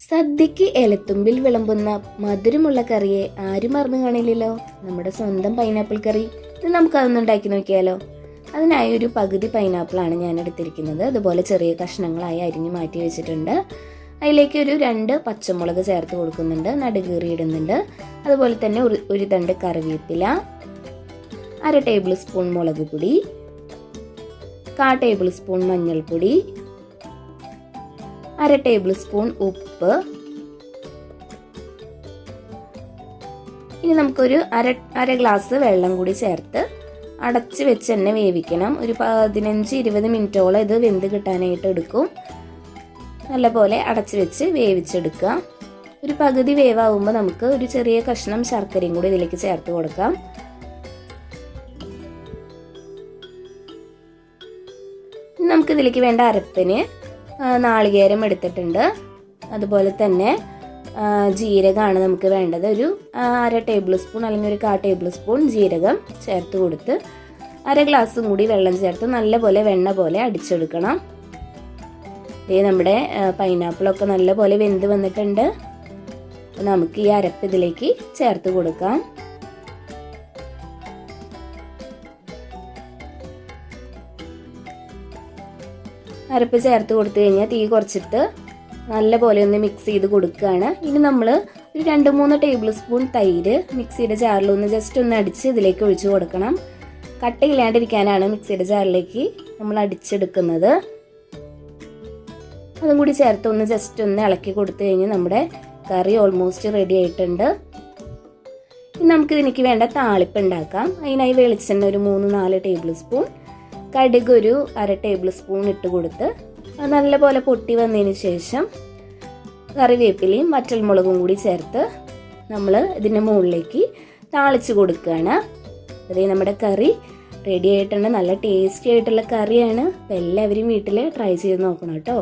സദ്യക്ക് എലത്തുമ്പിൽ വിളമ്പുന്ന മധുരമുള്ള കറിയെ ആരും മറന്നു കാണില്ലല്ലോ. നമ്മുടെ സ്വന്തം പൈനാപ്പിൾ കറി. ഇത് നമുക്ക് അതൊന്ന് ഉണ്ടാക്കി നോക്കിയാലോ? അതിനായി ഒരു പകുതി പൈനാപ്പിളാണ് ഞാൻ എടുത്തിരിക്കുന്നത്. അതുപോലെ ചെറിയ കഷ്ണങ്ങളായി അരിഞ്ഞു മാറ്റി വെച്ചിട്ടുണ്ട്. അതിലേക്ക് ഒരു രണ്ട് പച്ചമുളക് ചേർത്ത് കൊടുക്കുന്നുണ്ട്. നടുകീറി ഇടുന്നുണ്ട് അതുപോലെ തന്നെ ഒരു ഒരു തണ്ട് കറിവേപ്പില അര ടേബിൾ സ്പൂൺ മുളക് പൊടി കാ ടേബിൾ സ്പൂൺ മഞ്ഞൾപ്പൊടി അര ടേബിൾ സ്പൂൺ ഉപ്പ്. ഇനി നമുക്കൊരു അര അര ഗ്ലാസ് വെള്ളം കൂടി ചേർത്ത് അടച്ച് വെച്ച് തന്നെ വേവിക്കണം. ഒരു പതിനഞ്ച് ഇരുപത് മിനിറ്റോളം ഇത് വെന്ത് കിട്ടാനായിട്ട് എടുക്കും. നല്ലപോലെ അടച്ച് വെച്ച് വേവിച്ചെടുക്കുക. ഒരു പകുതി വേവാകുമ്പോൾ നമുക്ക് ഒരു ചെറിയ കഷ്ണം ശർക്കരയും കൂടി ഇതിലേക്ക് ചേർത്ത് കൊടുക്കാം. നമുക്കിതിലേക്ക് വേണ്ട അരപ്പിന് നാളികേരം എടുത്തിട്ടുണ്ട്. അതുപോലെ തന്നെ ജീരകമാണ് നമുക്ക് വേണ്ടത്. ഒരു അര ടേബിൾ സ്പൂൺ അല്ലെങ്കിൽ ഒരു കാ ടേബിൾ സ്പൂൺ ജീരകം ചേർത്ത് കൊടുത്ത് അര ഗ്ലാസ്സും കൂടി വെള്ളം ചേർത്ത് നല്ലപോലെ വെണ്ണ പോലെ അടിച്ചെടുക്കണം. ഇതേ നമ്മുടെ പൈനാപ്പിളൊക്കെ നല്ലപോലെ വെന്ത് വന്നിട്ടുണ്ട്. നമുക്ക് ഈ അരപ്പ് ഇതിലേക്ക് ചേർത്ത് കൊടുക്കാം. അരപ്പ് ചേർത്ത് കൊടുത്തു കഴിഞ്ഞാൽ തീ കുറച്ചിട്ട് നല്ല പോലെ ഒന്ന് മിക്സ് ചെയ്ത് കൊടുക്കുകയാണ് ഇനി നമ്മൾ ഒരു രണ്ട് മൂന്ന് ടേബിൾ സ്പൂൺ തൈര് മിക്സിയുടെ ജാറിൽ ഒന്ന് ജസ്റ്റ് ഒന്ന് അടിച്ച് ഇതിലേക്ക് ഒഴിച്ചു കൊടുക്കണം. കട്ടയില്ലാണ്ടിരിക്കാനാണ് മിക്സിയുടെ ജാറിലേക്ക് നമ്മൾ അടിച്ചെടുക്കുന്നത്. അതും കൂടി ചേർത്ത് ഒന്ന് ജസ്റ്റ് ഒന്ന് ഇളക്കി കൊടുത്തു കഴിഞ്ഞാൽ നമ്മുടെ കറി ഓൾമോസ്റ്റ് റെഡി ആയിട്ടുണ്ട്. ഇനി നമുക്ക് ഇതിലേക്ക് വേണ്ട താളിപ്പ് ഉണ്ടാക്കാം. അതിനായി വെളിച്ചെണ്ണ ഒരു മൂന്ന് നാല് ടേബിൾ സ്പൂൺ കടുക് ഒരു അര ടേബിൾ സ്പൂൺ ഇട്ട് കൊടുത്ത് നല്ലപോലെ പൊട്ടി വന്നതിന് ശേഷം കറിവേപ്പിലയും വറ്റൽമുളകും കൂടി ചേർത്ത് നമ്മൾ ഇതിന്റെ മുകളിലേക്ക് താളിച്ച് കൊടുക്കുകയാണ്. അതേ നമ്മുടെ കറി റെഡി ആയിട്ടുണ്ട്. നല്ല ടേസ്റ്റി ആയിട്ടുള്ള കറിയാണ്. എല്ലാവരും വീട്ടിൽ ട്രൈ ചെയ്ത് നോക്കണം കേട്ടോ.